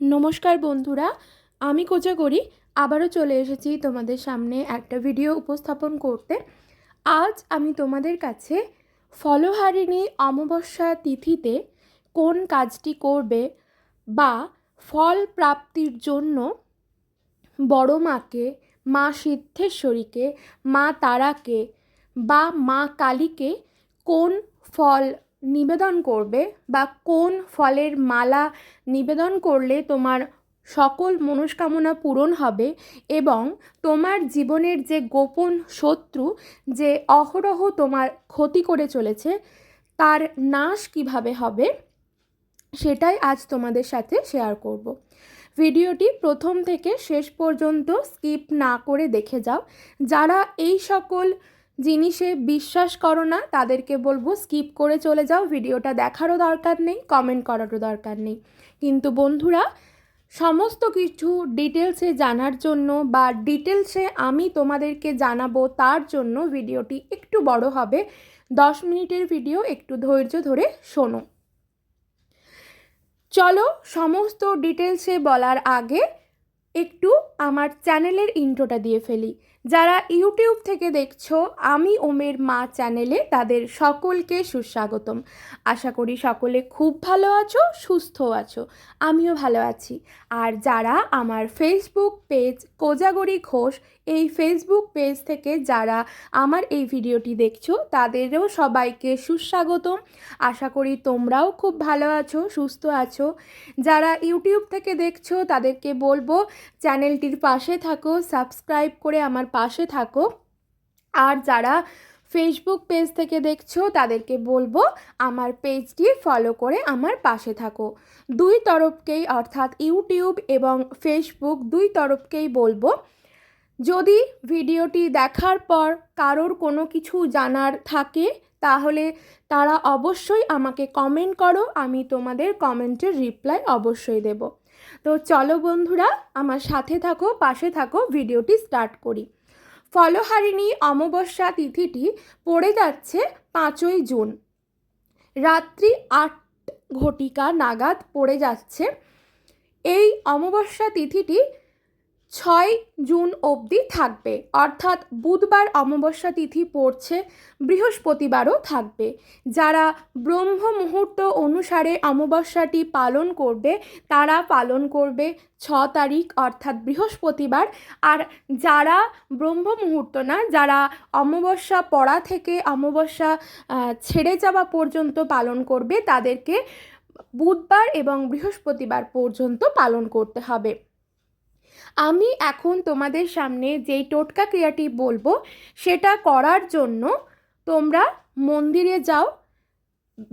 নমস্কার বন্ধুরা, আমি কোজাগরি, আবারও চলে এসেছি তোমাদের সামনে একটা ভিডিও উপস্থাপন করতে। আজ আমি তোমাদের কাছে ফলহারিণী অমাবস্যা তিথিতে কোন কাজটি করবে বা ফল প্রাপ্তির জন্য বড় মাকে, মা সিদ্ধেশ্বরীকে, মা তারাকে বা মা কালীকে কোন ফল নিবেদন করবে বা কোন ফলের মালা নিবেদন করলে তোমার সকল মনস্কামনা পূরণ হবে এবং তোমার জীবনের যে গোপন শত্রু যে অহরহ তোমার ক্ষতি করে চলেছে, তার নাশ কীভাবে হবে সেটাই আজ তোমাদের সাথে শেয়ার করব। ভিডিওটি প্রথম থেকে শেষ পর্যন্ত স্কিপ না করে দেখে যাও। যারা এই সকল জিনিসে বিশ্বাস করো না, তাদেরকে বলব স্কিপ করে চলে যাও ভিডিওটা দেখারও দরকার নেই কমেন্ট করারও দরকার নেই। কিন্তু বন্ধুরা, সমস্ত কিছু ডিটেলসে জানার জন্য বা ডিটেলসে আমি তোমাদেরকে জানাব, তার জন্য ভিডিওটি একটু বড় হবে। দশ মিনিটের ভিডিও একটু ধৈর্য ধরে শোনো। চলো সমস্ত ডিটেলসে বলার আগে একটু আমার চ্যানেলের ইন্ট্রোটা দিয়ে ফেলি। যারা ইউটিউব থেকে দেখছ, আমি ওমের মা চ্যানেলে তাদের সকলকে সুস্বাগতম। আশা করি সকলে খুব ভালো আছো সুস্থ আছো, আমিও ভালো আছি। আর যারা আমার ফেসবুক পেজ কোজাগরি ঘোষ, এই ফেসবুক পেজ থেকে যারা আমার এই ভিডিওটি দেখছ, তাদেরও সবাইকে সুস্বাগতম। আশা করি তোমরাও খুব ভালো আছো, সুস্থ আছো। যারা ইউটিউব থেকে দেখছ, তাদেরকে বলব, চ্যানেলটির পাশে থাকো, সাবস্ক্রাইব করে আমার পাশে থাকো। আর যারা ফেসবুক পেজ থেকে দেখছ, তাদেরকে বলব আমার পেজটি ফলো করে আমার পাশে থাকো। দুই তরফকেই অর্থাৎ ইউটিউব এবং ফেসবুক দুই তরফকেই বলব। যদি ভিডিওটি দেখার পর কারোর কোনো কিছু জানার থাকে, তাহলে তারা অবশ্যই আমাকে কমেন্ট করো, আমি তোমাদের কমেন্টের রিপ্লাই অবশ্যই দেব। তো চলো বন্ধুরা, আমার সাথে থাকো, পাশে থাকো, ভিডিওটি স্টার্ট করি। ফলহারিণী অমাবস্যা তিথিটি পড়ে যাচ্ছে পাঁচই জুন। রাত্রি আট ঘটিকা নাগাদ পড়ে যাচ্ছে। এই অমাবস্যা তিথিটি ছয় জুন অবধি থাকবে। অর্থাৎ বুধবার অমাবস্যা তিথি পড়ছে, বৃহস্পতিবারও থাকবে। যারা ব্রহ্ম মুহূর্ত অনুসারে অমাবস্যাটি পালন করবে, তারা পালন করবে ছ তারিখ, অর্থাৎ বৃহস্পতিবার। আর যারা ব্রহ্ম মুহূর্ত না, যারা অমাবস্যা পড়া থেকে অমাবস্যা ছেড়ে যাওয়া পর্যন্ত পালন করবে, তাদেরকে বুধবার এবং বৃহস্পতিবার পর্যন্ত পালন করতে হবে। আমি এখন তোমাদের সামনে যেই টোটকা ক্রিয়াটি বলব, সেটা করার জন্য তোমরা মন্দিরে যাও।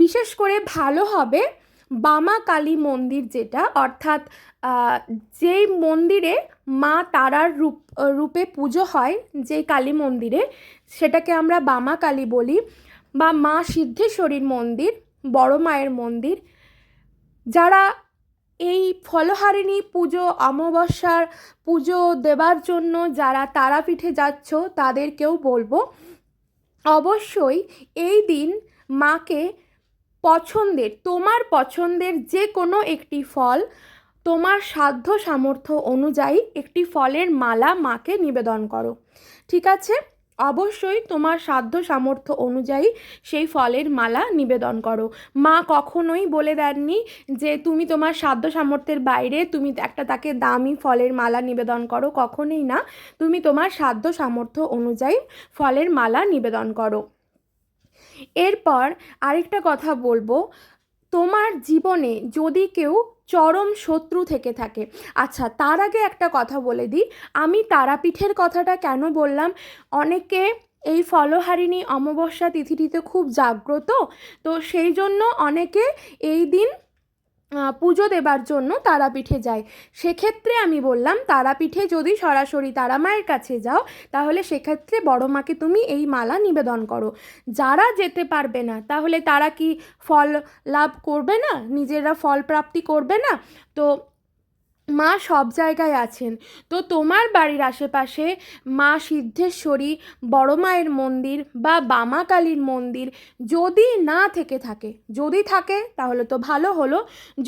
বিশেষ করে ভালো হবে বামা কালী মন্দির যেটা, অর্থাৎ যেই মন্দিরে মা তারার রূপ, রূপে পুজো হয়, যেই কালী মন্দিরে, সেটাকে আমরা বামা কালী বলি বা মা সিদ্ধেশ্বরীর মন্দির, বড় মায়ের মন্দির। যারা এই ফলহারিণী পুজো, অমাবস্যার পুজো দেবার জন্য যারা তারাপীঠে যাচ্ছ, তাদেরকেও বলব, অবশ্যই এই দিন মাকে পছন্দের, তোমার পছন্দের যে কোনো একটি ফল, তোমার সাধ্য সামর্থ্য অনুযায়ী একটি ফলের মালা মাকে নিবেদন করো। ঠিক আছে? অবশ্যই তোমার সাধ্য সামর্থ্য অনুযায়ী সেই ফলের মালা নিবেদন করো। মা কখনোই বলে দেননি যে তুমি তোমার সাধ্য সামর্থ্যের বাইরে তুমি একটা তাকে দামি ফলের মালা নিবেদন করো, কখনোই না। তুমি তোমার সাধ্য সামর্থ্য অনুযায়ী ফলের মালা নিবেদন করো। এরপর আরেকটা কথা বলব। তোমার জীবনে যদি কেউ চরম শত্রু থেকে থাকে। আচ্ছা তার আগে একটা কথা বলে দিই। আমি তারাপীঠের কথাটা কেন বললাম? অনেকে এই ফলহারিণী অমাবস্যা তিথিটিতে খুব জাগ্রত, তো সেই জন্য অনেকে এই দিন পুজো দেবার জন্য তারাপীঠে যায় সেক্ষেত্রে আমি বললাম, তারাপীঠে যদি সরাসরি তারা মায়ের কাছে যাও, তাহলে সেক্ষেত্রে বড় মাকে তুমি এই মালা নিবেদন করো। যারা যেতে পারবে না, তাহলে তারা কি ফল লাভ করবে না? নিজেরা ফল প্রাপ্তি করবে না? তো মা সব জায়গায় আছেন। তো তোমার বাড়ির আশেপাশে মা সিদ্ধেশ্বরী, বড় মায়ের মন্দির বা বামা কালীর মন্দির যদি না থেকে থাকে, যদি থাকে তাহলে তো ভালো হলো।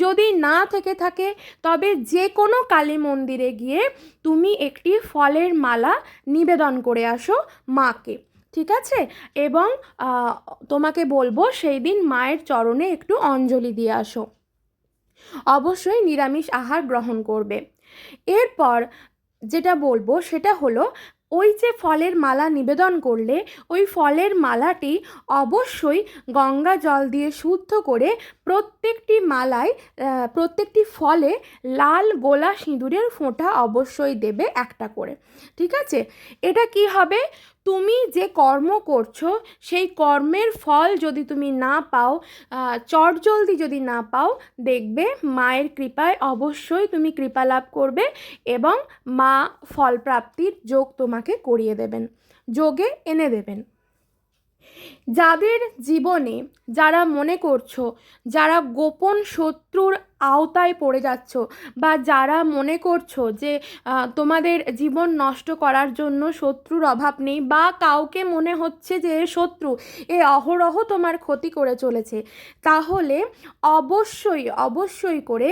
যদি না থেকে থাকে, তবে যে কোনো কালী মন্দিরে গিয়ে তুমি একটি ফলের মালা নিবেদন করে আসো মাকে, ঠিক আছে? এবং তোমাকে বলব সেই দিন মায়ের চরণে একটু অঞ্জলি দিয়ে আসো। অবশ্যই নিরামিষ আহার গ্রহণ করবে। এরপর যেটা বলব সেটা হলো, ওই যে ফলের মালা নিবেদন করলে, ওই ফলের মালাটি অবশ্যই গঙ্গা জল দিয়ে শুদ্ধ করে প্রত্যেকটি মালায় প্রত্যেকটি ফলে লাল গোলা সিঁদুরের ফোঁটা অবশ্যই দেবে একটা করে। ঠিক আছে? এটা কি হবে? তুমি যে কর্ম করছ, সেই কর্মের ফল যদি তুমি না পাও চটজলদি যদি না পাও, দেখবে মায়ের কৃপায় অবশ্যই তুমি কৃপা লাভ করবে এবং মা ফল প্রাপ্তির যোগ তোমাকে করিয়ে দেবেন, যোগে এনে দেবেন। যাদের জীবনে যারা মনে করছ, যারা গোপন শত্রুর আওতায় পড়ে যাচ্ছ বা যারা মনে করছ যে তোমাদের জীবন নষ্ট করার জন্য শত্রুর অভাব নেই বা কাউকে মনে হচ্ছে যে শত্রু, এ অহরহ তোমার ক্ষতি করে চলেছে, তাহলে অবশ্যই অবশ্যই করে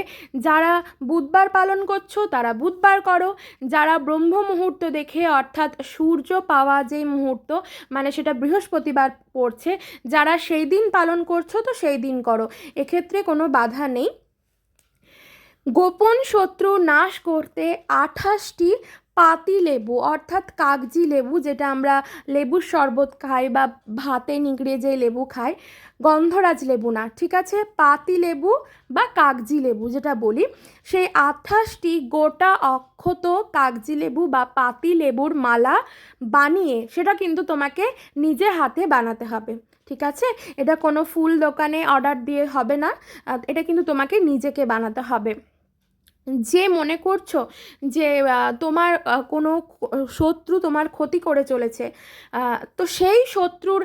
যারা বুধবার পালন করছ তারা বুধবার করো। যারা ব্রহ্ম মুহূর্ত দেখে, অর্থাৎ সূর্য পাওয়া যে মুহূর্ত মানে সেটা বৃহস্পতিবার পড়ছে, যারা সেই দিন পালন করছ তো সেই দিন করো। এক্ষেত্রে কোনো বাধা নেই। গোপন শত্রু নাশ করতে আঠাশটি পাতি লেবু, অর্থাৎ কাগজি লেবু, যেটা আমরা লেবুর শরবত খাই বা ভাতে নিগড়ে যে লেবু খাই, গন্ধরাজ লেবু না, ঠিক আছে? পাতি লেবু বা কাগজি লেবু যেটা বলি, সেই আঠাশটি গোটা অক্ষত কাগজি লেবু বা পাতি লেবুর মালা বানিয়ে সেটা কিন্তু তোমাকে নিজে হাতে বানাতে হবে, ঠিক আছে? এটা কোনো ফুল দোকানে অর্ডার দিয়ে হবে না এটা কিন্তু তোমাকে নিজেকে বানাতে হবে। যে মনে করছ যে তোমার কোনো শত্রু তোমার ক্ষতি করে চলেছে তো সেই শত্রুর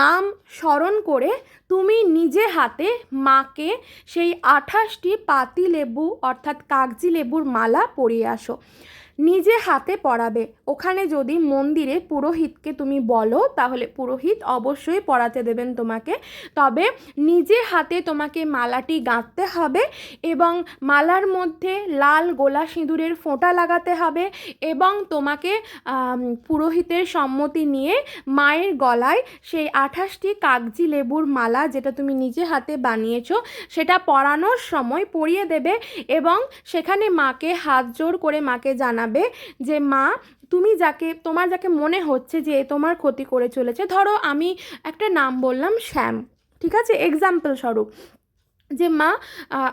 নাম স্মরণ করে তুমি নিজে হাতে মাকে সেই আঠাশটি পাতি লেবু অর্থাৎ কাগজি লেবুর মালা পরিয়ে আসো। নিজে হাতে পরাবে ওখানে যদি মন্দিরে পুরোহিতকে তুমি বলো, তাহলে পুরোহিত অবশ্যই পরাতে দেবেন তোমাকে। তবে নিজে হাতে তোমাকে মালাটি গাঁথতে হবে এবং মালার মধ্যে লাল গোলা সিঁদুরের ফোঁটা লাগাতে হবে এবং তোমাকে পুরোহিতের সম্মতি নিয়ে মায়ের গলায় সেই আঠাশটি কাগজি লেবুর মালা যেটা তুমি নিজে হাতে বানিয়েছো, সেটা পরানোর সময় পরিয়ে দেবে এবং সেখানে মাকে হাত জোর করে মাকে জানাবে। যে, মা, তুমি যাকে, তোমার যাকে মনে হচ্ছে যে তোমার ক্ষতি করে চলেছে, ধরো আমি একটা নাম বললাম শ্যাম, ঠিক আছে? এক্সাম্পল স্বরূপ। যে, মা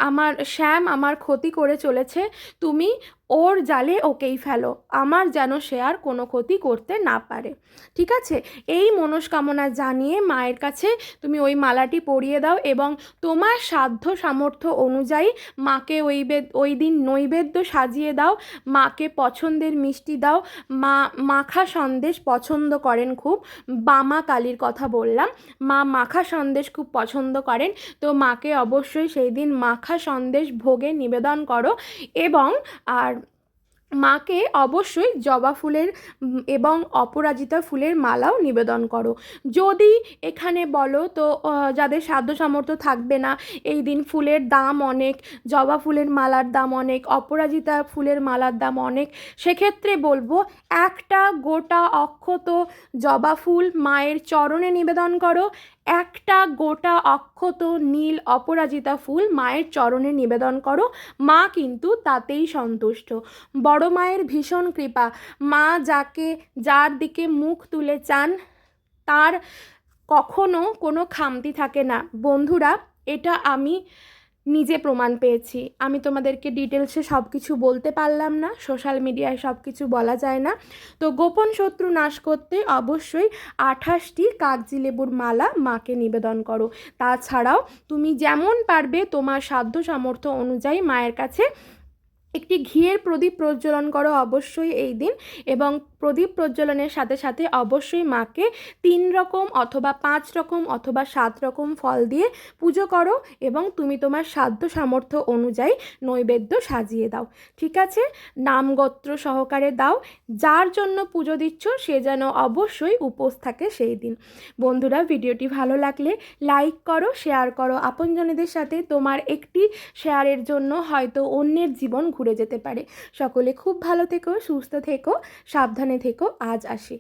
আমার শ্যাম আমার ক্ষতি করে চলেছে, তুমি ওর জালে ওকেই ফেলো। আমার যেন সে আর কোনো ক্ষতি করতে না পারে। ঠিক আছে? এই মনস্কামনা জানিয়ে মায়ের কাছে তুমি ওই মালাটি পরিয়ে দাও এবং তোমার সাধ্য সামর্থ্য অনুযায়ী মাকে ওই ওই দিন নৈবেদ্য সাজিয়ে দাও। মাকে পছন্দের মিষ্টি দাও। মা, মাখা সন্দেশ পছন্দ করেন খুব। বামা কালীর কথা বললাম। মা মাখা সন্দেশ খুব পছন্দ করেন। তো মাকে অবশ্যই সেই দিন মাখা সন্দেশ ভোগে নিবেদন করো এবং আর মাকে অবশ্যই জবা ফুলের এবং অপরাজিতা ফুলের মালাও নিবেদন করো। যদি এখানে বলো তো যাদের সাধ্য সামর্থ্য থাকবে না, এই দিন ফুলের দাম অনেক, জবা ফুলের মালার দাম অনেক, অপরাজিতা ফুলের মালার দাম অনেক, সেক্ষেত্রে বলব একটা গোটা অক্ষত জবা ফুল মায়ের চরণে নিবেদন করো। একটা গোটা অক্ষত নীল অপরাজিতা ফুল মায়ের চরণে নিবেদন করো। মা কিন্তু তাতেই সন্তুষ্ট। বড় মায়ের ভীষণ কৃপা। মা যাকে যার দিকে মুখ তুলে চান, তার কখনো কোনো খামতি থাকে না। বন্ধুরা, এটা আমি নিজে প্রমাণ পেয়েছি। আমি তোমাদেরকে ডিটেলসে সব কিছু বলতে পারলাম না সোশ্যাল মিডিয়ায় সব কিছু বলা যায় না। তো গোপন শত্রু নাশ করতে অবশ্যই আঠাশটি কাগজি লেবুর মালা মাকে নিবেদন করো। তাছাড়াও তুমি যেমন পারবে তোমার সাধ্য সামর্থ্য অনুযায়ী মায়ের কাছে একটি ঘিয়ের প্রদীপ প্রজ্বলন করো অবশ্যই এই দিন এবং প্রদীপ প্রজ্বলনের সাথে সাথে অবশ্যই মাকে তিন রকম অথবা পাঁচ রকম অথবা সাত রকম ফল দিয়ে পুজো করো এবং তুমি তোমার সাধ্য সামর্থ্য অনুযায়ী নৈবেদ্য সাজিয়ে দাও। ঠিক আছে? নামগোত্র সহকারে দাও। যার জন্য পুজো দিচ্ছ, সে যেন অবশ্যই উপোস থাকে সেই দিন। বন্ধুরা, ভিডিওটি ভালো লাগলে লাইক করো, শেয়ার করো। আপনজনেদের সাথে তোমার একটি শেয়ারের জন্য হয়তো অন্যের জীবন ঘুরে যেতে পারে। সকলে খুব ভালো থেকো, সুস্থ থেকো সাবধানে থেকো আজ আসি।